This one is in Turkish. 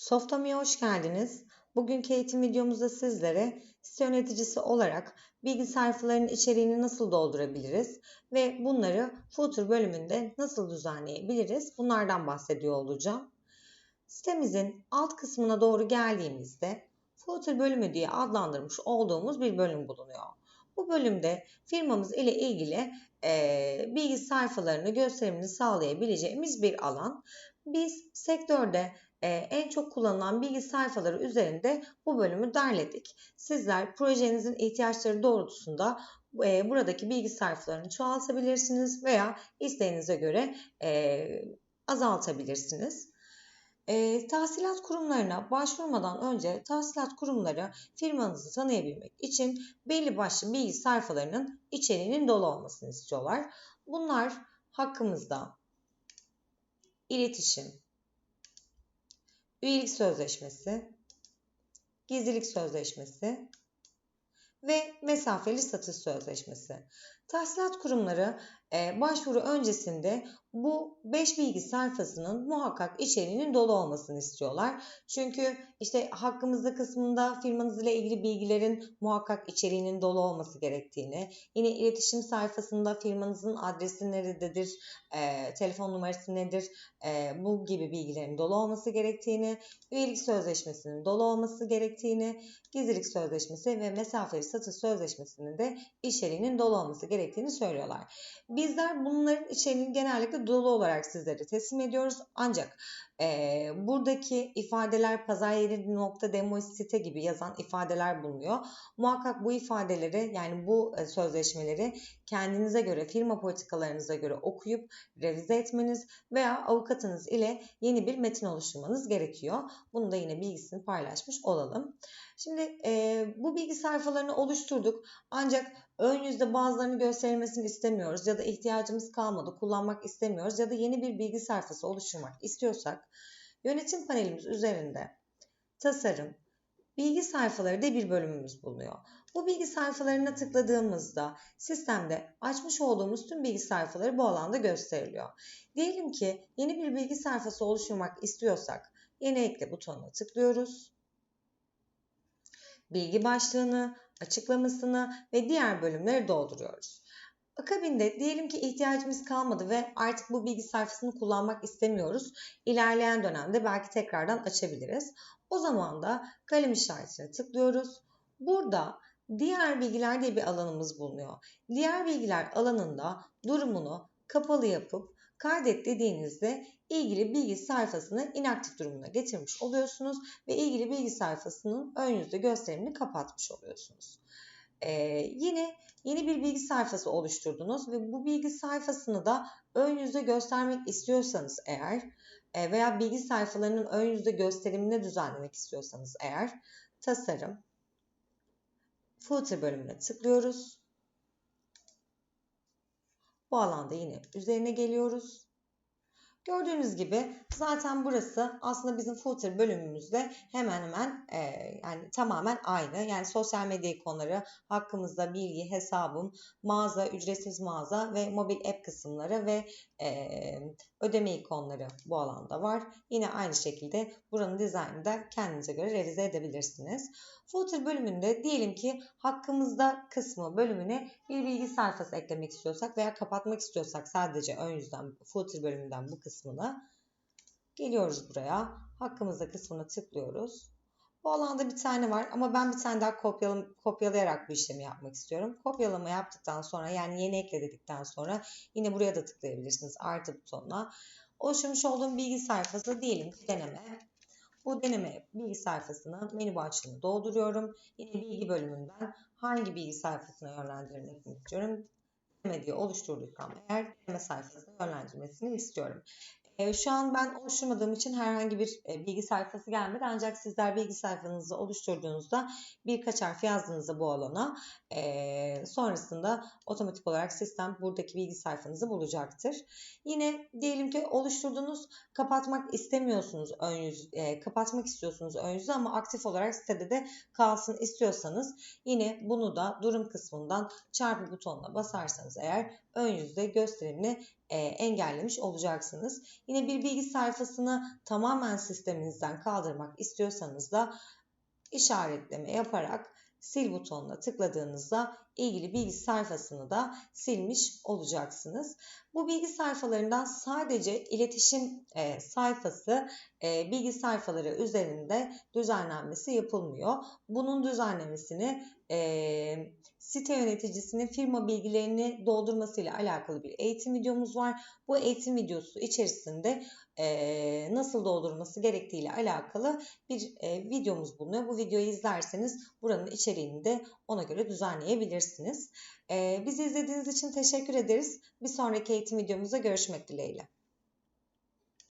Softami'ye hoş geldiniz. Bugünkü eğitim videomuzda sizlere site yöneticisi olarak bilgi sayfalarının içeriğini nasıl doldurabiliriz ve bunları footer bölümünde nasıl düzenleyebiliriz bunlardan bahsediyor olacağım. Sitemizin alt kısmına doğru geldiğimizde footer bölümü diye adlandırmış olduğumuz bir bölüm bulunuyor. Bu bölümde firmamız ile ilgili e, bilgi sayfalarını gösterimini sağlayabileceğimiz bir alan. Biz sektörde en çok kullanılan bilgi sayfaları üzerinde bu bölümü derledik. Sizler projenizin ihtiyaçları doğrultusunda e, buradaki bilgi sayfalarını çoğaltabilirsiniz veya isteğinize göre e, azaltabilirsiniz. E, tahsilat kurumlarına başvurmadan önce tahsilat kurumları firmanızı tanıyabilmek için belli başlı bilgi sayfalarının içeriğinin dolu olmasını istiyorlar. Bunlar hakkımızda iletişim, üyelik sözleşmesi, gizlilik sözleşmesi ve mesafeli satış sözleşmesi. Tahsilat kurumları e, başvuru öncesinde bu 5 bilgi sayfasının muhakkak içeriğinin dolu olmasını istiyorlar. Çünkü işte hakkımızda kısmında firmanızla ilgili bilgilerin muhakkak içeriğinin dolu olması gerektiğini, yine iletişim sayfasında firmanızın adresi nerededir, e, telefon numarası nedir, e, bu gibi bilgilerin dolu olması gerektiğini, üyelik sözleşmesinin dolu olması gerektiğini, gizlilik sözleşmesi ve mesafeli satış sözleşmesinin de içeriğinin dolu olması gerektiğini söylüyorlar. Bizler bunların içeriğini genellikle dolu olarak sizlere teslim ediyoruz. Ancak e, buradaki ifadeler pazar yeri nokta demo site gibi yazan ifadeler bulunuyor. Muhakkak bu ifadeleri yani bu e, sözleşmeleri kendinize göre firma politikalarınıza göre okuyup revize etmeniz veya avukatınız ile yeni bir metin oluşturmanız gerekiyor. Bunu da yine bilgisini paylaşmış olalım. Şimdi e, bu bilgi sayfalarını oluşturduk ancak ön yüzde bazılarını gösterilmesini istemiyoruz ya da ihtiyacımız kalmadı kullanmak istemiyoruz ya da yeni bir bilgi sayfası oluşturmak istiyorsak yönetim panelimiz üzerinde tasarım, bilgi sayfaları diye bir bölümümüz bulunuyor. Bu bilgi sayfalarına tıkladığımızda sistemde açmış olduğumuz tüm bilgi sayfaları bu alanda gösteriliyor. Diyelim ki yeni bir bilgi sayfası oluşturmak istiyorsak yeni ekle butonuna tıklıyoruz bilgi başlığını, açıklamasını ve diğer bölümleri dolduruyoruz. Akabinde diyelim ki ihtiyacımız kalmadı ve artık bu bilgi sayfasını kullanmak istemiyoruz. İlerleyen dönemde belki tekrardan açabiliriz. O zaman da kalem işaretine tıklıyoruz. Burada diğer bilgiler diye bir alanımız bulunuyor. Diğer bilgiler alanında durumunu kapalı yapıp kaydet dediğinizde ilgili bilgi sayfasını inaktif durumuna getirmiş oluyorsunuz ve ilgili bilgi sayfasının ön yüzde gösterimini kapatmış oluyorsunuz. Ee, yine yeni bir bilgi sayfası oluşturdunuz ve bu bilgi sayfasını da ön yüzde göstermek istiyorsanız eğer e, veya bilgi sayfalarının ön yüzde gösterimini düzenlemek istiyorsanız eğer tasarım footer bölümüne tıklıyoruz. Bu alanda yine üzerine geliyoruz. Gördüğünüz gibi zaten burası aslında bizim footer bölümümüzde hemen hemen e, yani tamamen aynı. Yani sosyal medya ikonları, hakkımızda bilgi, hesabım, mağaza, ücretsiz mağaza ve mobil app kısımları ve e, ödeme ikonları bu alanda var. Yine aynı şekilde buranın dizaynını da kendinize göre revize edebilirsiniz. Footer bölümünde diyelim ki hakkımızda kısmı bölümüne bir bilgi sayfası eklemek istiyorsak veya kapatmak istiyorsak sadece ön yüzden footer bölümünden bu kısmını geliyoruz buraya. Hakkımızda kısmına tıklıyoruz. Bu alanda bir tane var ama ben bir tane daha kopyalım, kopyalayarak bu işlemi yapmak istiyorum. Kopyalama yaptıktan sonra yani yeni ekle dedikten sonra yine buraya da tıklayabilirsiniz artı butonuna. Oluşturmuş olduğum bilgi sayfası diyelim ki deneme. Bu deneme bilgi sayfasını menü başlığını dolduruyorum. Yine bilgi bölümünden hangi bilgi sayfasına yönlendirmek istiyorum. Deneme diye oluşturduysam eğer deneme sayfasına yönlendirmesini istiyorum. E, şu an ben oluşturmadığım için herhangi bir e, bilgi sayfası gelmedi. Ancak sizler bilgi sayfanızı oluşturduğunuzda birkaç harf yazdığınızda bu alana e, sonrasında otomatik olarak sistem buradaki bilgi sayfanızı bulacaktır. Yine diyelim ki oluşturduğunuz kapatmak istemiyorsunuz ön yüz, e, kapatmak istiyorsunuz ön yüzü ama aktif olarak sitede de kalsın istiyorsanız yine bunu da durum kısmından çarpı butonuna basarsanız eğer ön yüzde gösterimini e, engellemiş olacaksınız. Yine bir bilgi sayfasını tamamen sisteminizden kaldırmak istiyorsanız da işaretleme yaparak sil butonuna tıkladığınızda ilgili bilgi sayfasını da silmiş olacaksınız. Bu bilgi sayfalarından sadece iletişim e, sayfası e, bilgi sayfaları üzerinde düzenlenmesi yapılmıyor. Bunun düzenlemesini e, site yöneticisinin firma bilgilerini doldurmasıyla alakalı bir eğitim videomuz var. Bu eğitim videosu içerisinde e, nasıl doldurması gerektiğiyle alakalı bir e, videomuz bulunuyor. Bu videoyu izlerseniz buranın içeriğini de ona göre düzenleyebilirsiniz. E, bizi izlediğiniz için teşekkür ederiz. Bir sonraki eğitim videomuzda görüşmek dileğiyle.